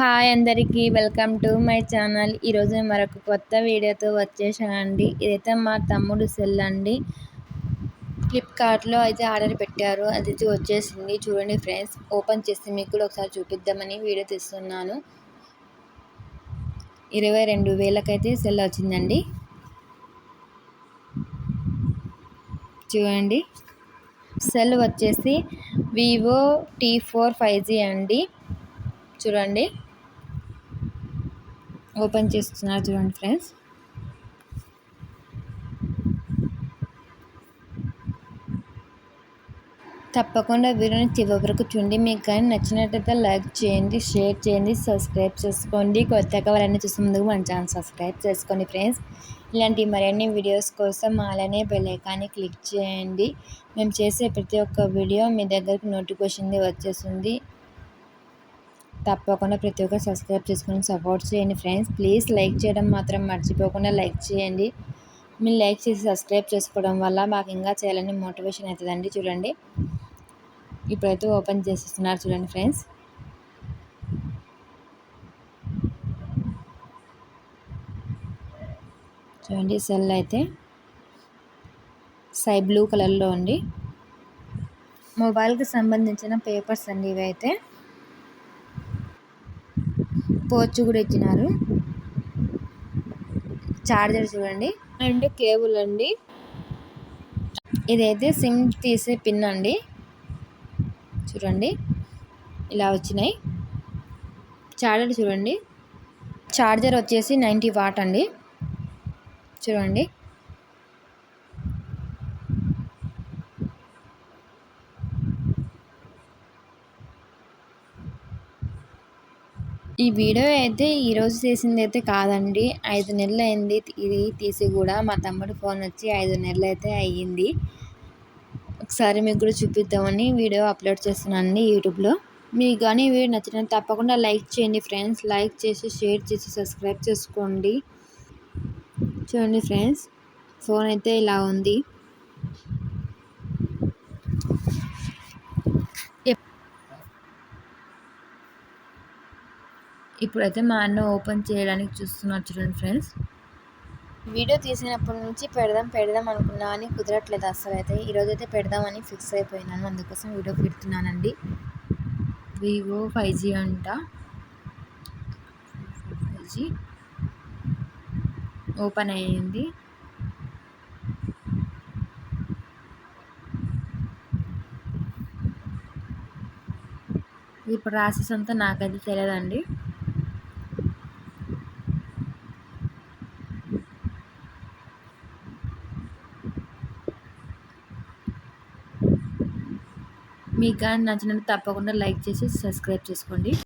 Hi అందరికీ welcome to my channel. ఈరోజు మరొక కొత్త వీడియోతో వచ్చేసానండి. ఇదైతే మా తమ్ముడు సెల్ అండి. ఫ్లిప్కార్ట్లో అయితే ఆర్డర్ పెట్టారు. అది వచ్చేసింది. చూడండి ఫ్రెండ్స్ ఓపెన్ చేసి మీకు కూడా ఒకసారి చూపిద్దామని వీడియో తీస్తున్నాను. ఇరవై రెండు వేలకైతే సెల్ వచ్చిందండి. చూడండి. సెల్ వచ్చేసి Vivo T four five G అండి. చూడండి. ఓపెన్ చేస్తున్నారు చూడండి ఫ్రెండ్స్. తప్పకుండా వీడియోని చివరి వరకు చూడండి. మీకు కానీ నచ్చినట్టయితే లైక్ చేయండి షేర్ చేయండి సబ్స్క్రైబ్ చేసుకోండి. కొత్తగా వాళ్ళని చూసే ముందుకు మన ఛానల్ సబ్స్క్రైబ్ చేసుకోండి ఫ్రెండ్స్. ఇలాంటి మరిన్ని వీడియోస్ కోసం అలానే బెలైకాన్ని క్లిక్ చేయండి. మేము చేసే ప్రతి ఒక్క వీడియో మీ దగ్గరకు నోటిఫికేషన్ వచ్చేస్తుంది. తప్పకుండా ప్రతి ఒక్కరు సబ్స్క్రైబ్ చేసుకుని సపోర్ట్ చేయండి ఫ్రెండ్స్. ప్లీజ్ లైక్ చేయడం మాత్రం మర్చిపోకుండా లైక్ చేయండి. మీరు లైక్ చేసి సబ్స్క్రైబ్ చేసుకోవడం వల్ల మాకు ఇంకా చేయాలని మోటివేషన్ అవుతుందండి చూడండి. ఇప్పుడైతే ఓపెన్ చేసేస్తున్నారు చూడండి ఫ్రెండ్స్. చూడండి సెల్ అయితే సై బ్లూ కలర్లో ఉంది. మొబైల్కి సంబంధించిన పేపర్స్ అండి ఇవి అయితే పోచ్ కూడా ఇచ్చినారు. చార్జర్ చూడండి. అండ్ కేబుల్ అండి. ఇదైతే సిమ్ తీసే పిన్ అండి. చూడండి. ఇలా వచ్చినాయి. చార్జర్ చూడండి. చార్జర్ వచ్చేసి నైంటీ వాట్ అండి. చూడండి. ఈ వీడియో అయితే ఈరోజు చేసింది అయితే కాదండి. ఐదు నెలలు అయింది. ఇది తీసి కూడా మా తమ్ముడు ఫోన్ వచ్చి ఐదు నెలలు అయితే అయ్యింది. ఒకసారి మీకు కూడా చూపిద్దామని వీడియో అప్లోడ్ చేస్తున్నానండి యూట్యూబ్లో. మీకు కానీ వీడియో నచ్చిన తప్పకుండా లైక్ చేయండి ఫ్రెండ్స్. లైక్ చేసి షేర్ చేసి సబ్స్క్రైబ్ చేసుకోండి. చూడండి ఫ్రెండ్స్ ఫోన్ అయితే ఇలా ఉంది. ఇప్పుడైతే మా అన్న ఓపెన్ చేయడానికి చూస్తున్నారు చూడండి ఫ్రెండ్స్. వీడియో తీసినప్పటి నుంచి పెడదాం పెడదాం అనుకున్నా అని కుదరట్లేదు అసలు అయితే ఈరోజు అయితే పెడదామని ఫిక్స్ అయిపోయినాను. అందుకోసం వీడియో పెడుతున్నానండి. వివో ఫైవ్ జీ అంట. Five G. ఓపెన్ అయ్యింది. ఇప్పుడు ప్రాసెస్ అంతా నాకైతే తెలియదండి. మీకు కానీ నచ్చినట్టు తప్పకుండా లైక్ చేసి సబ్స్క్రైబ్ చేసుకోండి.